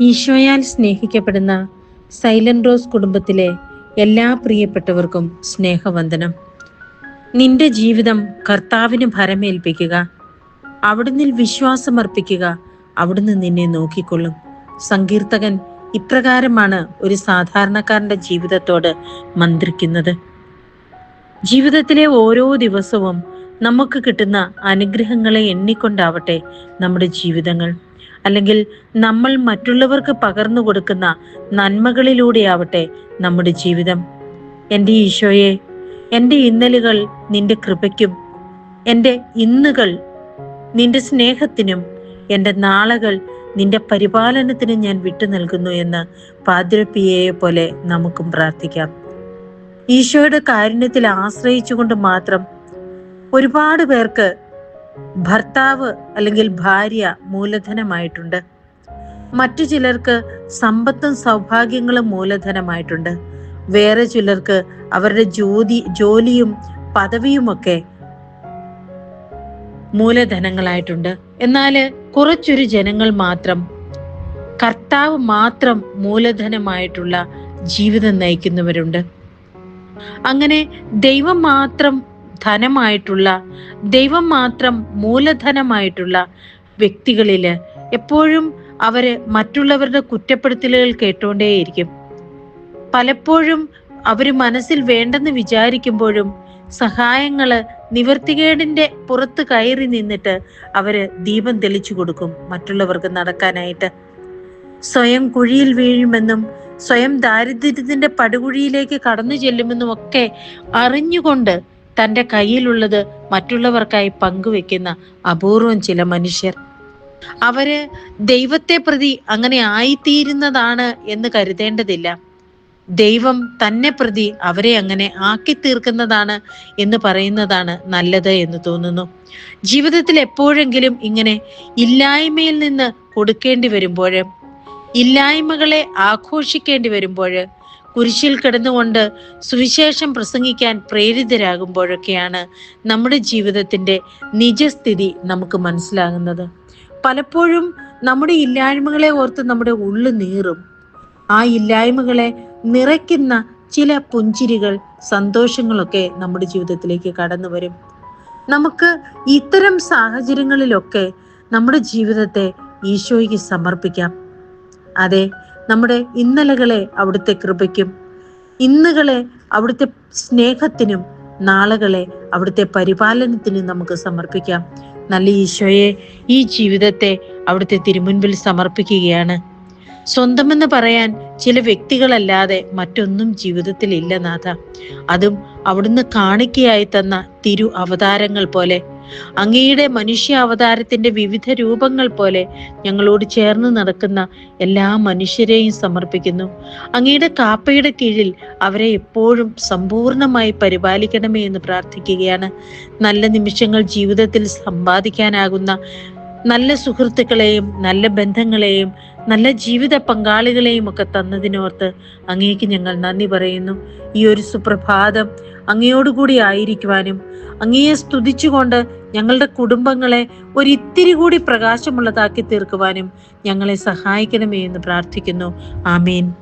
ഈശോയാൽ സ്നേഹിക്കപ്പെടുന്ന silent rose കുടുംബത്തിലെ എല്ലാ പ്രിയപ്പെട്ടവർക്കും സ്നേഹവന്ദനം. നിന്റെ ജീവിതം കർത്താവിന് ഭരമേൽപ്പിക്കുക അവിടുന്ന് വിശ്വാസമർപ്പിക്കുക അവിടുന്ന് നിന്നെ നോക്കിക്കൊള്ളും. സങ്കീർത്തകൻ ഇപ്രകാരമാണ് ഒരു സാധാരണക്കാരന്റെ ജീവിതത്തോട് മന്ത്രിക്കുന്നത്. ജീവിതത്തിലെ ഓരോ ദിവസവും നമുക്ക് കിട്ടുന്ന അനുഗ്രഹങ്ങളെ എണ്ണിക്കൊണ്ടാവട്ടെ നമ്മുടെ ജീവിതങ്ങൾ. അല്ലെങ്കിൽ നമ്മൾ മറ്റുള്ളവർക്ക് പകർന്നു കൊടുക്കുന്ന നന്മകളിലൂടെയാവട്ടെ നമ്മുടെ ജീവിതം. എന്റെ ഈശോയെ എന്റെ ഇന്നലുകൾ നിന്റെ കൃപയ്ക്കും എന്റെ ഇന്നുകൾ നിന്റെ സ്നേഹത്തിനും എന്റെ നാളകൾ നിന്റെ പരിപാലനത്തിനും ഞാൻ വിട്ടു നൽകുന്നു എന്ന് പാതിരപ്പിയെ പോലെ നമുക്കും പ്രാർത്ഥിക്കാം. ഈശോയുടെ കാരുണ്യത്തിൽ ആശ്രയിച്ചുകൊണ്ട് മാത്രം ഒരുപാട് പേർക്ക് ഭർത്താവ് അല്ലെങ്കിൽ ഭാര്യ മൂലധനമായിട്ടുണ്ട്. മറ്റു ചിലർക്ക് സമ്പത്തും സൗഭാഗ്യങ്ങളും മൂലധനമായിട്ടുണ്ട്. വേറെ ചിലർക്ക് അവരുടെ ജ്യോതി ജോലിയും പദവിയുമൊക്കെ മൂലധനങ്ങളായിട്ടുണ്ട്. എന്നാൽ കുറച്ചൊരു ജനങ്ങൾ മാത്രം കർത്താവ് മാത്രം മൂലധനമായിട്ടുള്ള ജീവിതം നയിക്കുന്നവരുണ്ട്. അങ്ങനെ ദൈവം മാത്രം ധനമായിട്ടുള്ള ദൈവം മാത്രം മൂലധനമായിട്ടുള്ള വ്യക്തികളിൽ എപ്പോഴും അവർ മറ്റുള്ളവരുടെ കുറ്റപ്പെടുത്തലുകൾ കേട്ടുകൊണ്ടേയിരിക്കും പലപ്പോഴും അവർ മനസ്സിൽ വേണ്ടെന്ന് വിചാരിക്കുമ്പോഴും സഹായങ്ങൾ നിവർത്തികേടിന്റെ പുറത്ത് കയറി നിന്നിട്ട് അവർ ദീപം തെളിച്ചു കൊടുക്കും മറ്റുള്ളവർക്ക് നടക്കാനായിട്ട്. സ്വയം കുഴിയിൽ വീഴുമെന്നും സ്വയം ദാരിദ്ര്യത്തിന്റെ പടുകുഴിയിലേക്ക് കടന്നു ചെല്ലുമെന്നും ഒക്കെ അറിഞ്ഞുകൊണ്ട് തന്റെ കയ്യിലുള്ളത് മറ്റുള്ളവർക്കായി പങ്കുവെക്കുന്ന അപൂർവം ചില മനുഷ്യർ. അവർ ദൈവത്തെ പ്രതി അങ്ങനെ ആയിത്തീരുന്നതാണ് എന്ന് കരുതേണ്ടതില്ല. ദൈവം തന്നെ പ്രതി അവരെ അങ്ങനെ ആക്കി തീർക്കുന്നതാണ് എന്ന് പറയുന്നതാണ് നല്ലത് എന്ന് തോന്നുന്നു. ജീവിതത്തിൽ എപ്പോഴെങ്കിലും ഇങ്ങനെ ഇല്ലായ്മയിൽ നിന്ന് കൊടുക്കേണ്ടി വരുമ്പോൾ ഇല്ലായ്മകളെ ആഘോഷിക്കേണ്ടി വരുമ്പോൾ കുരിശിൽ കിടന്നുകൊണ്ട് സുവിശേഷം പ്രസംഗിക്കാൻ പ്രേരിതരാകുമ്പോഴൊക്കെയാണ് നമ്മുടെ ജീവിതത്തിന്റെ നിജസ്ഥിതി നമുക്ക് മനസ്സിലാകുന്നത്. പലപ്പോഴും നമ്മുടെ ഇല്ലായ്മകളെ ഓർത്ത് നമ്മുടെ ഉള്ളു നീറും. ആ ഇല്ലായ്മകളെ നിറയ്ക്കുന്ന ചില പുഞ്ചിരികൾ സന്തോഷങ്ങളൊക്കെ നമ്മുടെ ജീവിതത്തിലേക്ക് കടന്നു വരും. നമുക്ക് ഇത്തരം സാഹചര്യങ്ങളിലൊക്കെ നമ്മുടെ ജീവിതത്തെ ഈശോയ്ക്ക് സമർപ്പിക്കാം. അതെ നമ്മുടെ ഇന്നലകളെ അവിടുത്തെ കൃപയ്ക്കും ഇന്നുകളെ അവിടുത്തെ സ്നേഹത്തിനും നാളുകളെ അവിടുത്തെ പരിപാലനത്തിനും നമുക്ക് സമർപ്പിക്കാം. നല്ല ഈശോയെ ഈ ജീവിതത്തെ അവിടുത്തെ തിരുമുൻപിൽ സമർപ്പിക്കുകയാണ്. സ്വന്തമെന്ന് പറയാൻ ചില വ്യക്തികളല്ലാതെ മറ്റൊന്നും ജീവിതത്തിൽ ഇല്ല നാഥ. അതും അവിടുന്ന് കാണിക്കയായി തന്ന തിരു അവതാരങ്ങൾ പോലെ അങ്ങയുടെ മനുഷ്യ അവതാരത്തിന്റെ വിവിധ രൂപങ്ങൾ പോലെ ഞങ്ങളോട് ചേർന്ന് നടക്കുന്ന എല്ലാ മനുഷ്യരെയും സമർപ്പിക്കുന്നു. അങ്ങയുടെ കാപ്പയുടെ കീഴിൽ അവരെ എപ്പോഴും സമ്പൂർണമായി പരിപാലിക്കണമേ എന്ന് പ്രാർത്ഥിക്കുകയാണ്. നല്ല നിമിഷങ്ങൾ ജീവിതത്തിൽ സമ്പാദിക്കാനാകുന്ന നല്ല സുഹൃത്തുക്കളെയും നല്ല ബന്ധങ്ങളെയും നല്ല ജീവിത പങ്കാളികളെയും ഒക്കെ തന്നതിനോർത്ത് അങ്ങേക്ക് ഞങ്ങൾ നന്ദി പറയുന്നു. ഈ ഒരു സുപ്രഭാതം അങ്ങയോടുകൂടി ആയിരിക്കുവാനും അങ്ങയെ സ്തുതിച്ചുകൊണ്ട് ഞങ്ങളുടെ കുടുംബങ്ങളെ ഒരിത്തിരി കൂടി പ്രകാശമുള്ളതാക്കി തീർക്കുവാനും ഞങ്ങളെ സഹായിക്കണമേ എന്ന് പ്രാർത്ഥിക്കുന്നു. ആമേൻ.